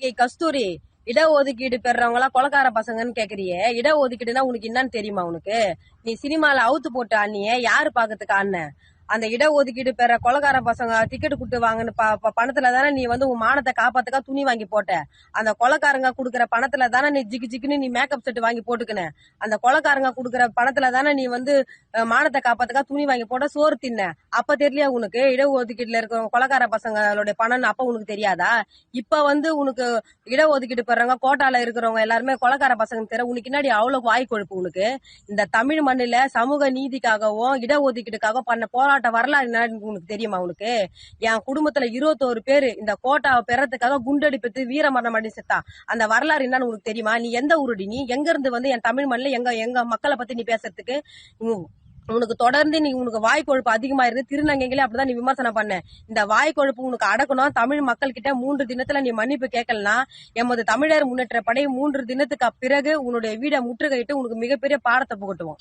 ஏய் கஸ்தூரி இடஒதுக்கீடு பெறவங்க எல்லாம் கொலக்கார பசங்கன்னு கேக்குறியே. இடஒதுக்கீடுனா உனக்கு என்னன்னு தெரியுமா உனக்கு? நீ சினிமால அவுத்து போட்டு அண்ணிய யாரு பாக்கிறதுக்கு அண்ணன் அந்த இடஒதுக்கீடு பெற கொலகார பசங்க டிக்கெட் கொடுத்து வாங்கின பணத்துல தானே நீ வந்து உன் மானத்தை காப்பாத்துக்கா துணி வாங்கி போட்ட. அந்த கொலக்காரங்க குடுக்கற பணத்துல தானே நீ ஜிக்கு ஜிக்குன்னு நீ மேக்கப் செட் வாங்கி போட்டுக்கின. அந்த கொலக்காரங்க குடுக்கற பணத்துல தானே நீ வந்து மானத்தை காப்பாத்துக்கா துணி வாங்கி போட்ட சோறு தின்ன. அப்ப தெரியலையா உனக்கு? இடஒதுக்கீட்டுல இருக்கிற கொலக்கார பசங்களுடைய பணம் அப்ப உனக்கு தெரியாதா? இப்ப வந்து உனக்கு இடஒதுக்கீடு பெறவங்க கோட்டால இருக்கிறவங்க எல்லாருமே கொலக்கார பசங்க தெரிய உனக்கு பின்னாடி அவ்வளவு வாய் கொழுப்பு உனக்கு. இந்த தமிழ் மண்ணில சமூக நீதிக்காகவும் இடஒதுக்கீடுக்காக பண்ண போராட்டம் போராட்ட வரலாறு என்னன்னு உனக்கு தெரியுமா உனக்கு? என் குடும்பத்துல இருபத்தோரு பேர் இந்த கோட்டாவை பெறத்துக்காக குண்டடிப்பத்து வீரமரணம் அடி செத்தா அந்த வரலாறு என்னன்னு உனக்கு தெரியுமா? நீ எந்த ஊருடி? நீ எங்க இருந்து வந்து என் தமிழ் மண்ணில் எங்க எங்க மக்களை பத்தி நீ பேசுறதுக்கு? உனக்கு தொடர்ந்து நீ உனக்கு வாய் கொழுப்பு அதிகமா இருந்து திருநங்கைகளே அப்படிதான் நீ விமர்சனம் பண்ண. இந்த வாய் கொழுப்பு உனக்கு அடக்கணும். தமிழ் மக்கள் கிட்ட மூன்று தினத்துல நீ மன்னிப்பு கேட்கலனா எமது தமிழர் முன்னேற்ற படை மூன்று தினத்துக்கு பிறகு உன்னுடைய வீடை முற்றுகையிட்டு உனக்கு மிகப்பெரிய பாடத்தை புகட்டுவோம்.